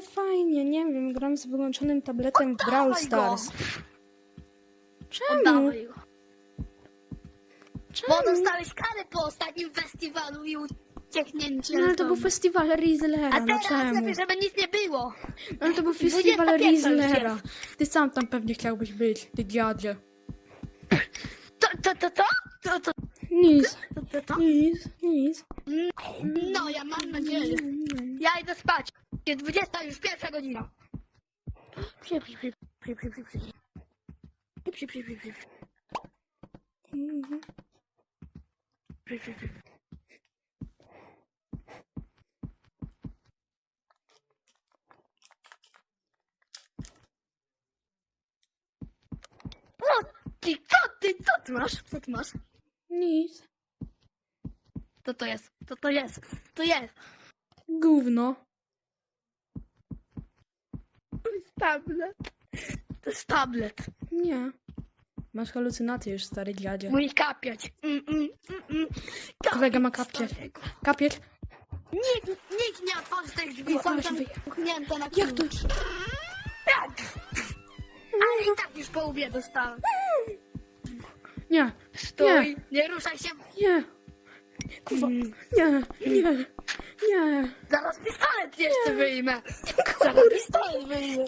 ale fajnie, nie wiem, gram z wyłączonym tabletem w Brawl Oddawaj go. Stars. Czemu? Oddawaj go. Bo Czemu? dostałeś karę po ostatnim festiwalu i ucieknięcie. No ale to był festiwal Rizzlera, A no teraz czemu? lepiej, żeby nic nie było. No ale to był 21 festiwal już Rizzlera. Ty sam tam pewnie chciałbyś być, ty dziadzie. To, to, to, to? To, to, Nic, to, to, to? nic, nic. No, ja mam nadzieję. Ja idę spać. Jest 20 już pierwsza godzina. Przy, przy, przy, przy, przy, przy, przy. Przy, przy, przy, przy, przy. Mhm. Przy, przy, przy. O, ty, co ty, co ty masz? Co ty masz? Nic. Co to jest? Co to jest? To jest. Gówno. To jest tablet. To jest tablet. Nie. Masz halucynacje już, stary dziadzie. Mój kapiać. Mm, mm, mm, mm. Kolega ma kapcie. starego. Kapieć? Nikt, nikt nie otworzy tych drzwi, są ale tam na Jak to? klucz. Jak? Ale i tak już po łbie dostałem. Nie, Stój, nie ruszaj się. nie. Kurwa, Mm. nie, nie, nie. Zaraz pistolet jeszcze wyjmę. Zaraz pistolet wyjmę.